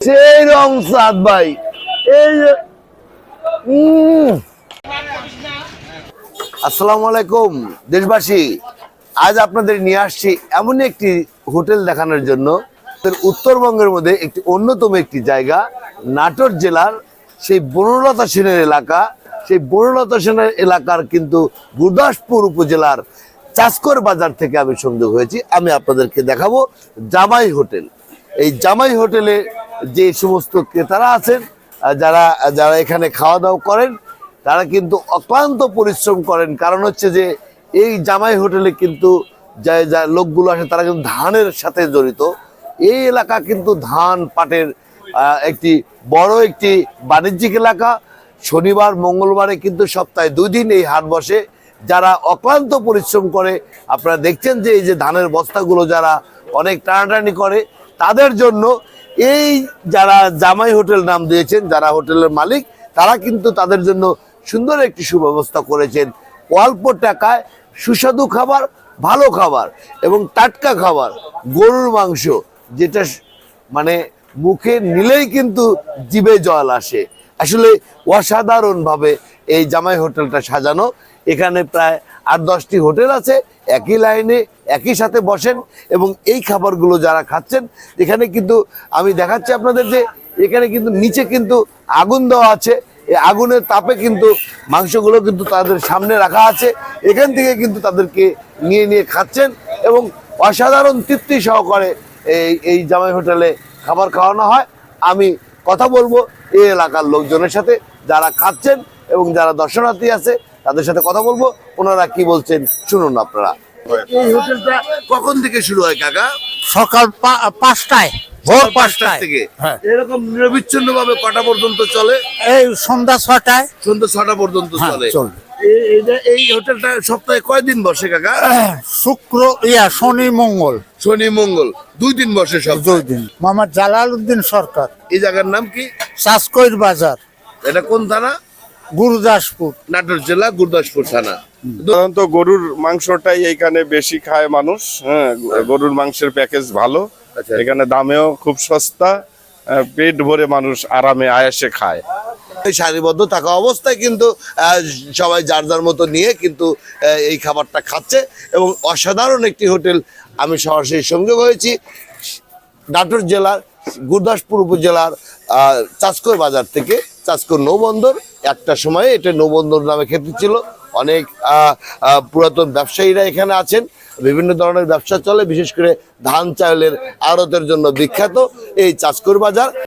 সেই রং সাদ ভাই। এই আসসালামু আলাইকুম, দেশবাসী। আজ আপনাদের নিয়ে আসছি এমন একটি হোটেল দেখানোর জন্য। উত্তরবঙ্গের মধ্যে একটি অন্যতম একটি জায়গা, নাটোর জেলার সেই বনলতা সেনের এলাকা। সেই বনলতা সেনের এলাকার কিন্তু গুরদাসপুর উপজেলার চাষকর বাজার থেকে আমি সংযোগ হয়েছি। আমি আপনাদেরকে দেখাবো জামাই হোটেল। এই জামাই হোটেলে যে সমস্ত ক্রেতারা আছেন যারা যারা এখানে খাওয়া দাওয়া করেন, তারা কিন্তু অক্লান্ত পরিশ্রম করেন। কারণ হচ্ছে যে, এই জামাই হোটেলে কিন্তু যা যা লোকগুলো আসে, তারা কিন্তু ধানের সাথে জড়িত। এই এলাকা কিন্তু ধান পাটের একটি বড় একটি বাণিজ্যিক এলাকা। শনিবার, মঙ্গলবারে কিন্তু সপ্তাহে দুই দিন এই হাট বসে। যারা অক্লান্ত পরিশ্রম করে, আপনারা দেখছেন যে, এই যে ধানের বস্তাগুলো যারা অনেক টানাটানি করে, তাদের জন্য এই যারা জামাই হোটেল নাম দিয়েছেন, যারা হোটেলের মালিক, তারা কিন্তু তাদের জন্য সুন্দর একটি সুব্যবস্থা করেছেন। অল্প টাকায় সুস্বাদু খাবার, ভালো খাবার এবং টাটকা খাবার, গরুর মাংস, যেটা মানে মুখে নিলেই কিন্তু জিভে জল আসে। আসলে অসাধারণভাবে এই জামাই হোটেলটা সাজানো। এখানে প্রায় আট দশটি হোটেল আছে। একই লাইনে একই সাথে বসেন এবং এই খাবারগুলো যারা খাচ্ছেন, এখানে কিন্তু আমি দেখাচ্ছি আপনাদের যে এখানে কিন্তু নিচে কিন্তু আগুন দেওয়া আছে। এই আগুনের তাপে কিন্তু মাংসগুলো কিন্তু তাদের সামনে রাখা আছে। এখান থেকে কিন্তু তাদেরকে নিয়ে নিয়ে খাচ্ছেন এবং অসাধারণ তৃপ্তি সহকারে এই এই জামাই হোটেলে খাবার খাওয়ানো হয়। আমি কথা বলব এই এলাকার লোকজনের সাথে যারা খাচ্ছেন এবং যারা দর্শনার্থী আছে, তাদের সাথে কথা বলব। ওনারা কি বলছেন, শুনুন আপনারা। এই হোটেলটা কখন থেকে শুরু হয় কাকা? সকাল পাঁচটায় ভোর পাঁচটায়। থেকে? হ্যাঁ। এরকম নিরবিচ্ছিন্ন ভাবে কটা পর্যন্ত চলে? এই সন্ধ্যা ছটায়। সন্ধ্যা ছটা পর্যন্ত হ্যাঁ, চলে। এই- হোটেলটা সপ্তাহে কয়দিন বসে কাকা? শুক্র ইয়া শনি মঙ্গল। শনি মঙ্গল। দুই দিন বসে দুই সপ্তাহে দিন। মোহাম্মদ জালাল উদ্দিন সরকার। এই জায়গার নাম কি? চাষকৈর বাজার। এটা কোন থানা? গুরুদাসপুর। নাটোর জেলা গুরদাসপুর থানা। সাধারণত গরুর মাংসটাই এখানে বেশি খায় মানুষ হ্যাঁ গরুর মাংসের প্যাকেজ ভালো। আচ্ছা। এখানে দামেও খুব সস্তা পেট ভরে মানুষ আরামে আয়াসে খায়। এই সারিবদ্ধ থাকা অবস্থায় কিন্তু সবাই যার যার মতো নিয়ে কিন্তু এই খাবারটা খাচ্ছে এবং অসাধারণ একটি হোটেল আমি সরাসরি সংযোগ হয়েছি। নাটোর জেলার গুরদাসপুর উপজেলার আহ, চাষকর বাজার থেকে চাষকর নৌবন্দর একটা সময়ে এটা নৌবন্দর নামে খ্যাতি ছিল। অনেক পুরাতন ব্যবসায়ীরা এখানে আছেন। বিভিন্ন ধরনের ব্যবসা চলে, বিশেষ করে ধান চাউলের আড়তের জন্য বিখ্যাত এই চাষকর বাজার।